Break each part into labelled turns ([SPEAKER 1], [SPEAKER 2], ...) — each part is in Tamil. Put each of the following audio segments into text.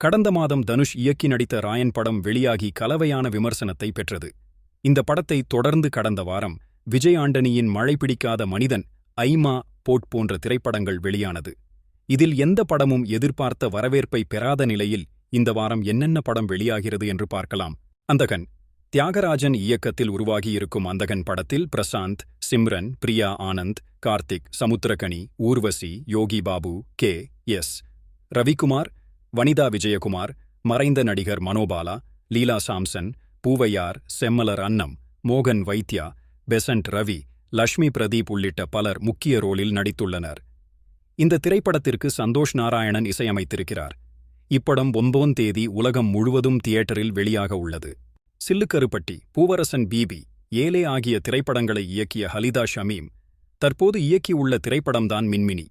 [SPEAKER 1] கடந்த மாதம் தனுஷ் இயக்கி நடித்த ராயன் படம் வெளியாகி கலவையான விமர்சனத்தை பெற்றது. இந்த படத்தை தொடர்ந்து கடந்த வாரம் விஜய் ஆண்டனியின் மழை பிடிக்காத மனிதன் ஐமா போட் போன்ற திரைப்படங்கள் வெளியானது. இதில் எந்த படமும் எதிர்பார்த்த வரவேற்பை பெறாத நிலையில் இந்த வாரம் என்னென்ன படம் வெளியாகிறது என்று பார்க்கலாம். அந்தகன். தியாகராஜன் இயக்கத்தில் உருவாகியிருக்கும் அந்தகன் படத்தில் பிரசாந்த் சிம்ரன் பிரியா ஆனந்த் கார்த்திக் சமுத்திரகனி ஊர்வசி யோகி பாபு கே எஸ். ரவிக்குமார் வனிதா விஜயகுமார் மறைந்த நடிகர் மனோபாலா லீலா சாம்சன் பூவையார் செம்மலர் அன்னம் மோகன் வைத்யா பெசன்ட் ரவி லக்ஷ்மி பிரதீப் உள்ளிட்ட பலர் முக்கிய ரோலில் நடித்துள்ளனர். இந்த திரைப்படத்திற்கு சந்தோஷ் நாராயணன் இசையமைத்திருக்கிறார். இப்படம் ஒன்போன் தேதி உலகம் முழுவதும் தியேட்டரில் வெளியாக உள்ளது. சில்லுக்கருப்பட்டி பூவரசன் பிபி ஏலே ஆகிய திரைப்படங்களை இயக்கிய ஹலிதா ஷமீம் தற்போது இயக்கியுள்ள திரைப்படம்தான் மின்மினி.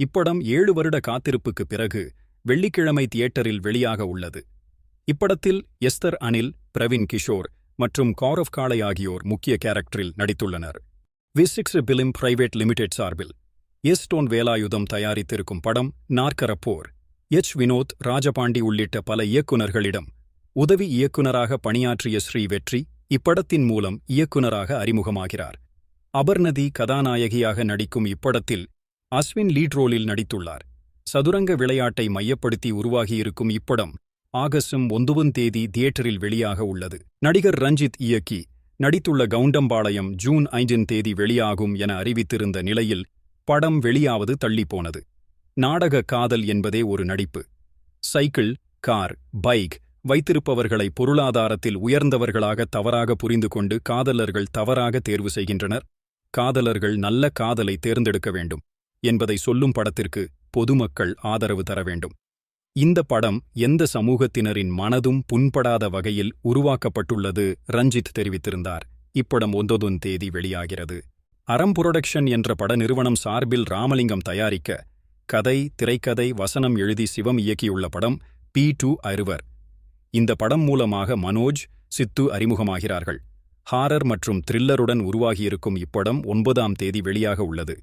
[SPEAKER 1] இப்படம் ஏழு வருட காத்திருப்புக்கு பிறகு வெள்ளிக்கிழமை தியேட்டரில் வெளியாக உள்ளது. இப்படத்தில் எஸ்தர் அனில் பிரவீன் கிஷோர் மற்றும் கௌரவ் காளை ஆகியோர் முக்கிய கேரக்டரில் நடித்துள்ளனர். V six film private limited சார்பில் எஸ் டோன் வேலாயுதம் தயாரித்திருக்கும் படம் நாற்கரப்போர் எச் வினோத் ராஜபாண்டி உள்ளிட்ட பல இயக்குனர்களிடம் உதவி இயக்குனராக பணியாற்றிய ஸ்ரீ வெற்றி இப்படத்தின் மூலம் இயக்குனராக அறிமுகமாகிறார். அபர்நதி கதாநாயகியாக நடிக்கும் இப்படத்தில் அஸ்வின் லீட் ரோலில் நடித்துள்ளார். சதுரங்க விளையாட்டை மையப்படுத்தி உருவாகியிருக்கும் இப்படம் ஆகஸ்டும் ஒன்பதும் தேதி தியேட்டரில் வெளியாக உள்ளது. நடிகர் ரஞ்சித் இயக்கி நடித்துள்ள கவுண்டம்பாளையம் ஜூன் ஐந்தின் தேதி வெளியாகும் என அறிவித்திருந்த நிலையில் படம் வெளியாவது தள்ளிப்போனது. நாடக காதல் என்பதே ஒரு நடிப்பு. சைக்கிள் கார் பைக் வைத்திருப்பவர்களை பொருளாதாரத்தில் உயர்ந்தவர்களாக தவறாக புரிந்து கொண்டு காதலர்கள் தவறாக தேர்வு செய்கின்றனர். காதலர்கள் நல்ல காதலை தேர்ந்தெடுக்க வேண்டும் என்பதை சொல்லும் படத்திற்கு பொதுமக்கள் ஆதரவு தர வேண்டும். இந்த படம் எந்த சமூகத்தினரின் மனதும் புண்படாத வகையில் உருவாக்கப்பட்டுள்ளது ரஞ்சித் தெரிவித்திருந்தார். இப்படம் ஒன்பதும் தேதி வெளியாகிறது. அறம் புரொடக்ஷன் என்ற பட நிறுவனம் சார்பில் ராமலிங்கம் தயாரிக்க கதை திரைக்கதை வசனம் எழுதி சிவம் இயக்கியுள்ள படம் பி டூ அறுவர். இந்த படம் மூலமாக மனோஜ் சித்து அறிமுகமாகிறார்கள். ஹாரர் மற்றும் த்ரில்லருடன் உருவாகியிருக்கும் இப்படம் ஒன்பதாம் தேதி வெளியாக உள்ளது.